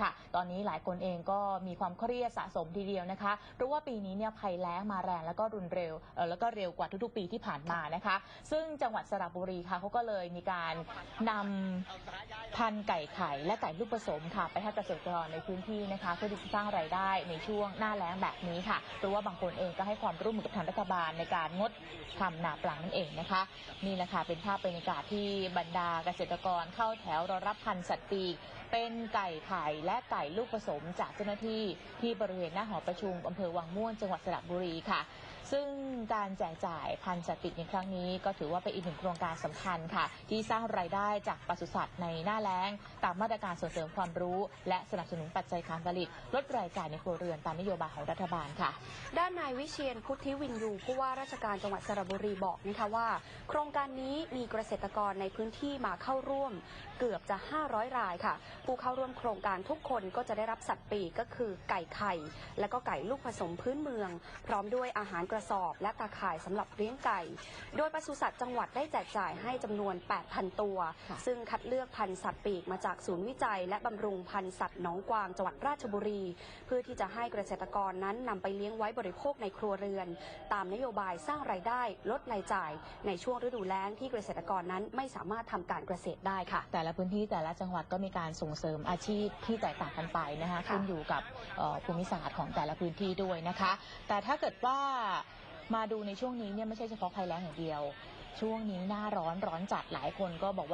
ค่ะตอนนี้หลายคนเองก็มีความเครียดสะสมทีเดียวนะคะ เพราะว่าปีนี้เนี่ยภัยแล้งมาแรงแล้วก็รุนเร็วเอ่อแล้วก็เร็วกว่าทุกๆ ปีที่ผ่านมานะคะ ซึ่งจังหวัดสระบุรีค่ะเขาก็เลยมีการนำ พันไก่ไข่และไก่ลูกผสมค่ะ ไปให้เกษตรกรในพื้นที่นะคะเพื่อที่จะสร้างรายได้ในช่วงหน้าแล้งแบบนี้ค่ะเพราะว่าบางคนเองก็ให้ความร่วมมือกับทางรัฐบาลในการงดทำนาปลังนั่นเองนะคะนี่แหละค่ะเป็นภาพบรรยากาศที่บรรดาเกษตรกรเข้าแถวรอรับพันธุ์สัตว์ปีกเป็นไก่ไข่และไก่ลูกผสมจากเจ้าหน้าที่ที่บริเวณหน้าหอประชุมอำเภอวังม่วนจังหวัดสระบุรีค่ะ ซึ่งการแจกจ่ายพันธุ์สัตว์ปีกในครั้งนี้ ก็ถือว่าเป็นอีกหนึ่งโครงการสำคัญค่ะ ที่สร้างรายได้จากปศุสัตว์ในหน้าแล้ง ตามมาตรการส่งเสริมความรู้ และสนับสนุนปัจจัยการผลิต ลดรายจ่ายในครัวเรือนตามนโยบายของรัฐบาลค่ะ ด้านนายวิเชียนพุทธิวินยูผู้ว่าราชการจังหวัดสระบุรีบอกนะคะว่า โครงการนี้มีเกษตรกรในพื้นที่มาเข้าร่วม เกือบจะ 500 รายค่ะ ผู้เข้าร่วมโครงการทุกคนก็จะได้รับสัตว์ปีกก็คือไก่ไข่ และก็ไก่ลูกผสมพื้นเมือง พร้อมด้วยอาหารกระสอบ และตาข่ายสำหรับเลี้ยงไก่ โดยปศุสัตว์จังหวัดได้แจกจ่ายให้จำนวน 8,000 ตัวค่ะซึ่งคัดเลือกพันธุ์สัตว์ปีกมาจากศูนย์วิจัย และบำรุงพันธุ์สัตว์หนองกวางจังหวัดราชบุรี เพื่อที่จะให้เกษตรกรนั้นนำไปเลี้ยงไว้บริโภคในครัวเรือน ตามนโยบายสร้างรายได้ลดรายจ่าย ในช่วงฤดูแล้งที่เกษตรกรนั้นไม่สามารถทำการเกษตรได้ค่ะ แต่ละพื้นที่แต่ละจังหวัดก็มีการส่งเสริมอาชีพที่แตกต่างกันไปนะคะค่ะขึ้นอยู่กับเอ่อภูมิศาสตร์ของแต่ละพื้นที่ด้วยนะคะ แต่ถ้าเกิดว่า มาดูในช่วงนี้เนี่ยไม่ใช่เฉพาะภัยแล้งอย่างเดียว ช่วงนี้หน้าร้อนร้อนจัดหลายคนก็บอกว่า